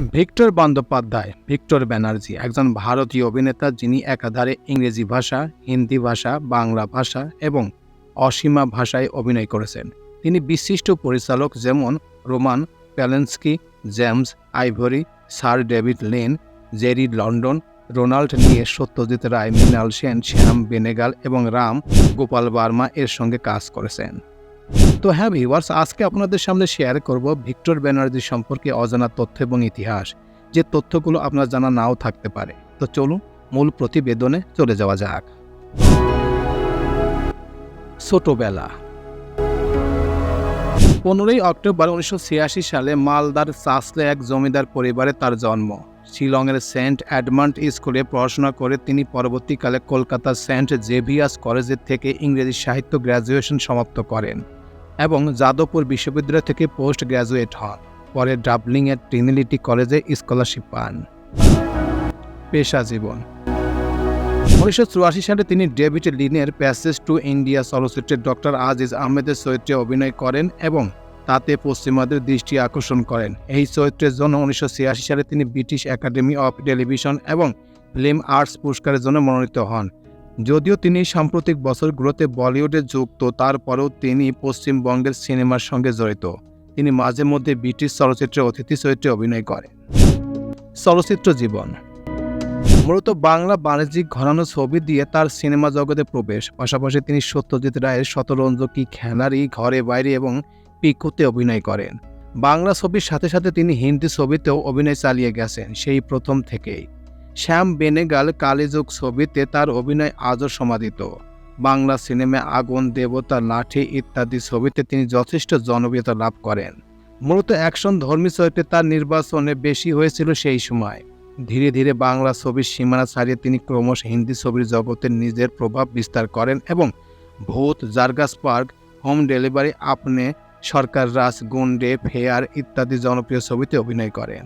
Victor Bandyopadhyay, Victor Banerjee, একজন ভারতীয় অভিনেতা যিনি একাধারে ইংরেজি ভাষা, হিন্দি ভাষা, বাংলা ভাষা এবং অসীমা ভাষায় অভিনয় করেছেন। তিনি বিশিষ্ট পরিচালক যেমন Roman Polanski, James Ivory, sir David Lean, Jerry London, Ronald নিয়ে সত্যজিৎ রায়, মৃণাল সেন, শ্যাম বেনেগাল এবং রাম গোপাল বার্মা এর সঙ্গে কাজ করেছেন। তো হ্যাঁ ভিউয়ার্স আজকে আপনাদের সামনে শেয়ার করব ভিক্টর ব্যানার্জি সম্পর্কে অজানা তথ্য এবং ইতিহাস, যে তথ্যগুলো আপনার জানা নাও থাকতে পারে। তো চলুন মূল প্রতিবেদনে চলে যাওয়া যাক। ছোটবেলা। পনেরোই অক্টোবর উনিশশো ছিয়াশি সালে মালদার চাসলে এক জমিদার পরিবারে তার জন্ম। শিলংয়ের সেন্ট অ্যাডমান্ড স্কুলে পড়াশোনা করে তিনি পরবর্তীকালে কলকাতার সেন্ট জেভিয়াস কলেজের থেকে ইংরেজি সাহিত্য গ্র্যাজুয়েশন সমাপ্ত করেন এবং যাদবপুর বিশ্ববিদ্যালয় থেকে পোস্ট গ্র্যাজুয়েট হন। পরে ডাবলিংয়ের ট্রিনিলিটি কলেজে স্কলারশিপ পান। পেশা জীবন। উনিশশো চুরাশি সালে তিনি ডেভিড লিনের প্যাসেজ টু ইন্ডিয়া চলচ্চিত্রে ডক্টর আজিজ আহমেদের চরিত্রে অভিনয় করেন এবং তাতে পশ্চিমাদের দৃষ্টি আকর্ষণ করেন। এই চরিত্রের জন্য উনিশশো ছিয়াশি সালে তিনি ব্রিটিশ একাডেমি অফ টেলিভিশন এবং ফিল্ম আর্টস পুরস্কারের জন্য মনোনীত হন। যদিও তিনি সাম্প্রতিক বছরগুলোতে বলিউডে যুক্ত, তারপরেও তিনি পশ্চিমবঙ্গের সিনেমার সঙ্গে জড়িত। তিনি মাঝে মধ্যে ব্রিটিশ চলচ্চিত্রে অতিথি চরিত্রে অভিনয় করেন। চলচ্চিত্র জীবন। মূলত বাংলা বাণিজ্যিক ঘরানো ছবি দিয়ে তার সিনেমা জগতে প্রবেশ। পাশাপাশি তিনি সত্যজিৎ রায়ের শতরঞ্জকি খেলারি ঘরে বাইরে এবং পিকুতে অভিনয় করেন। বাংলা ছবির সাথে সাথে তিনি হিন্দি ছবিতেও অভিনয় চালিয়ে গেছেন, সেই প্রথম থেকেই। শ্যাম বেনেগাল কালীযুগ ছবিতে তার অভিনয় আজও সমাদিত। বাংলা সিনেমায় আগুন, দেবতা, লাঠি ইত্যাদি ছবিতে তিনি যথেষ্ট জনপ্রিয়তা লাভ করেন। মূলত অ্যাকশন ধর্মী চরিত্রে তার নির্বাচনে বেশি হয়েছিল সেই সময়। ধীরে ধীরে বাংলা ছবির সীমানা ছাড়িয়ে তিনি ক্রমশ হিন্দি ছবির জগতে নিজের প্রভাব বিস্তার করেন এবং ভূত, জার্গাস পার্ক, হোম ডেলিভারি আপনে সরকার রাজ গুন্ডে, ফেয়ার ইত্যাদি জনপ্রিয় ছবিতে অভিনয় করেন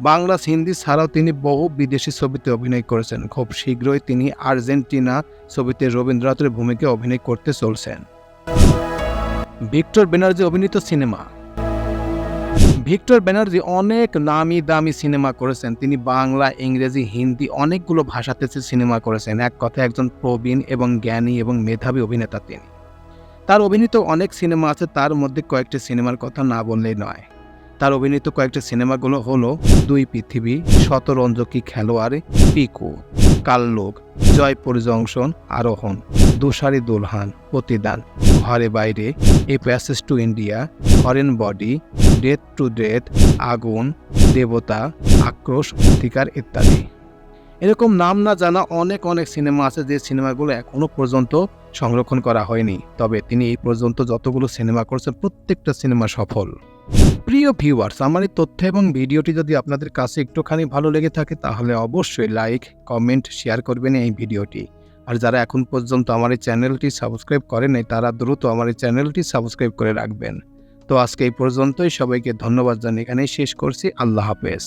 বাংলা হিন্দি ছাড়াও তিনি বহু বিদেশি ছবিতে অভিনয় করেছেন। খুব শীঘ্রই তিনি আর্জেন্টিনা ছবিতে রবীন্দ্রনাথের ভূমিকা অভিনয় করতে চলছেন। ভিক্টর ব্যানার্জি অভিনীত সিনেমা। ভিক্টর ব্যানার্জি অনেক নামি দামি সিনেমা করেছেন। তিনি বাংলা, ইংরেজি, হিন্দি অনেকগুলো ভাষাতে সিনেমা করেছেন। এক কথায় একজন প্রবীণ এবং জ্ঞানী এবং মেধাবী অভিনেতা তিনি। তার অভিনীত অনেক সিনেমা আছে, তার মধ্যে কয়েকটি সিনেমার কথা না বললেই নয়। তার অভিনীত কয়েকটি সিনেমাগুলো হলো দুই পৃথিবী, শতরঞ্জকি খেলোয়াড় পিকু, কাল্লোক, জয়পুর জংশন, আরোহণ দুসারি Dulhan, Pratidan, Ghare Baire, a passage to India, foreign body, death to death, Aagun, দেবতা, আক্রোশ, অধিকার ইত্যাদি। এরকম নাম না জানা অনেক অনেক সিনেমা আছে, যে সিনেমাগুলো এখনও পর্যন্ত সংরক্ষণ করা হয়নি, তবে তিনি এই পর্যন্ত যতগুলো সিনেমা করছেন, প্রত্যেকটা সিনেমা সফল। প্রিয় ভিউয়ার্স আমার এই তথ্য এবং ভিডিওটি যদি আপনাদের কাছে একটুখানি ভালো লেগে থাকে, তাহলে অবশ্যই লাইক কমেন্ট শেয়ার করবেন এই ভিডিওটি। আর যারা এখন পর্যন্ত আমার এই চ্যানেলটি সাবস্ক্রাইব করেন তারা দ্রুত আমার এই চ্যানেলটি সাবস্ক্রাইব করে রাখবেন। তো আজকে এই পর্যন্তই, সবাইকে ধন্যবাদ জানিয়ে এখানেই শেষ করছি। আল্লাহ হাফেজ।